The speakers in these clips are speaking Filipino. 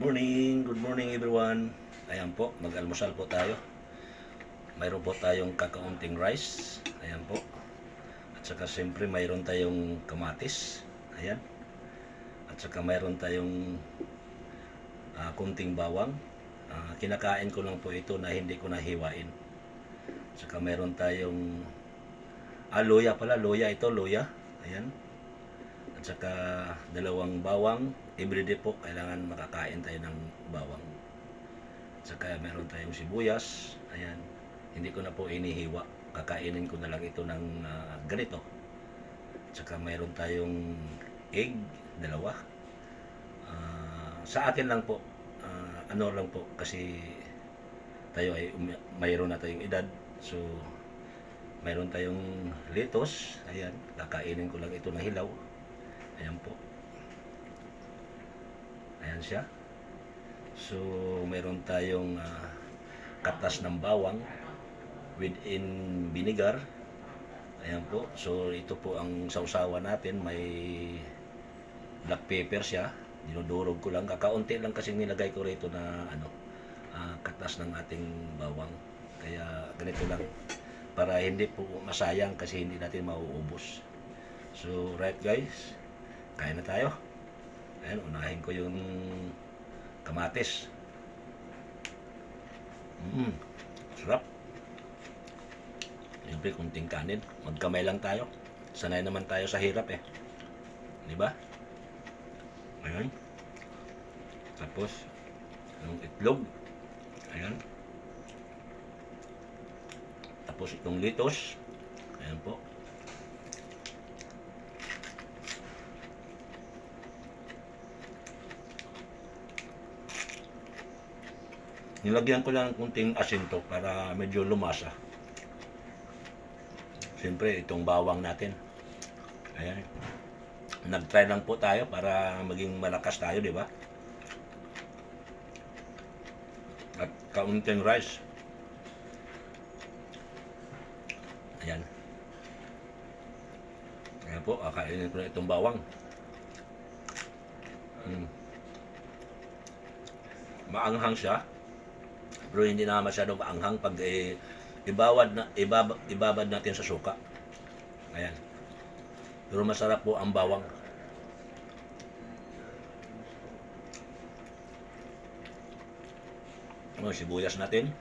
morning, good morning everyone. Ayan po, mag-almusal po tayo. Mayroon po tayong kakaunting rice. Ayan po. At saka siyempre mayroon tayong kamatis. Ayan. At saka mayroon tayong ah, kunting bawang. Ah, kinakain ko lang po ito na hindi ko nahiwain. At saka mayroon tayong ah, luya pala, luya ito, luya. Ayan. At saka dalawang bawang. Everyday po kailangan makakain tayo ng bawang. At saka meron tayong sibuyas. Ayan. Hindi ko na po inihiwa. Kakainin ko na lang ito ng ah, ganito. At saka mayroon tayong egg, dalawa. Ah, sa akin lang po, ah, ano lang po, kasi tayo ay umi- mayroon na tayong edad. So, mayroon tayong lettuce. Ayan, kakainin ko lang ito na hilaw. Ayan po. Ayan siya. So, meron tayong ah, katas ng bawang within vinegar. Ayan po. So, ito po ang sausawa natin. May black pepper siya. Dinudurog ko lang. Kakaunti lang kasi nilagay ko rito na ano, ah, katas ng ating bawang. Kaya ganito lang. Para hindi po masayang kasi hindi natin mauubos. So, right guys. Kain na tayo. Ayan, unahin ko yung kamatis. Mm, sarap. Siyempre, kunting kanin. Magkamay lang tayo. Sanay naman tayo sa hirap eh. Di ba? Ayan. Tapos, yung itlog. Ayan. Tapos itong litos. Ayan po. Nilagyan ko lang ng kunting asin to para medyo lumasa. Siyempre, itong bawang natin. Ayan. Nag-try lang po tayo para maging malakas tayo, di ba? At kaunting rice. Ayan. Ayan po, kakainin ko na itong bawang. Mm. Maanghang siya. Pero hindi na masyadong maanghang pag eh, ibawad na ibab, ibabad natin sa suka. Ayan. Pero masarap po ang bawang. Ano, sibuyas natin.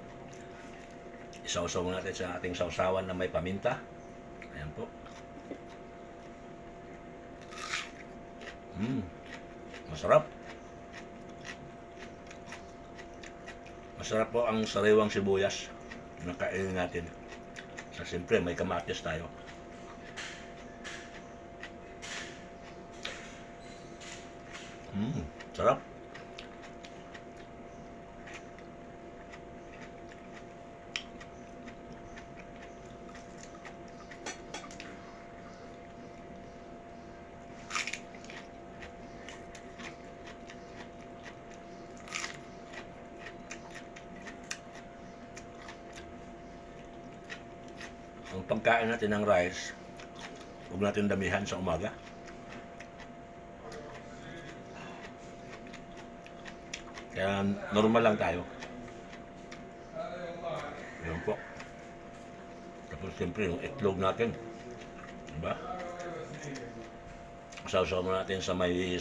Isawsaw natin sa ating sausawan na may paminta. Ayan po. Mm, masarap. Masarap po ang sariwang sibuyas na kainin natin. Sa siyempre, may kamatis tayo. Mmm, sarap. Ang pagkain natin ng rice, huwag natin damihan sa umaga. Kaya normal lang tayo. Yan po. Tapos siyempre yung itlog natin. Diba? Sausaw mo natin sa may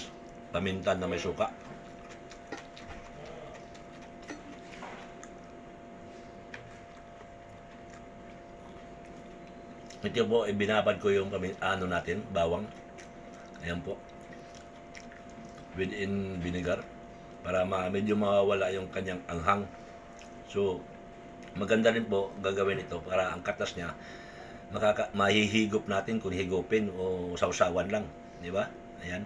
pamintan na may suka. Ito po, ibinabad ko yung ano natin, bawang. Ayan po. Within vinegar. Para ma, medyo mawawala yung kanyang anghang. So, maganda rin po gagawin ito para ang katas niya makaka, mahihigop natin kung higupin o sausawan lang. Di ba? Ayan.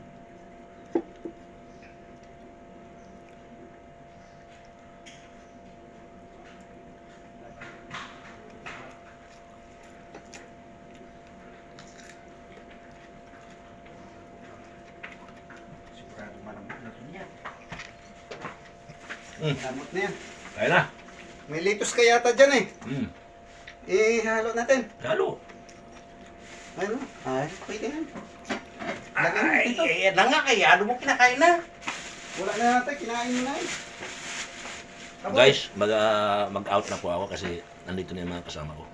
Mm. Lamot na yan. Kaya na. May litos ka yata dyan eh. Mm. Ihalo natin. Lalo. Ano? Ay, pwede yan. Ay, eh, na nga kaya. Ano mo kinakain na? Wala na natin, kinain mo na eh. Guys, mag, ah, mag-out na po ako kasi nandito na yung mga kasama ko.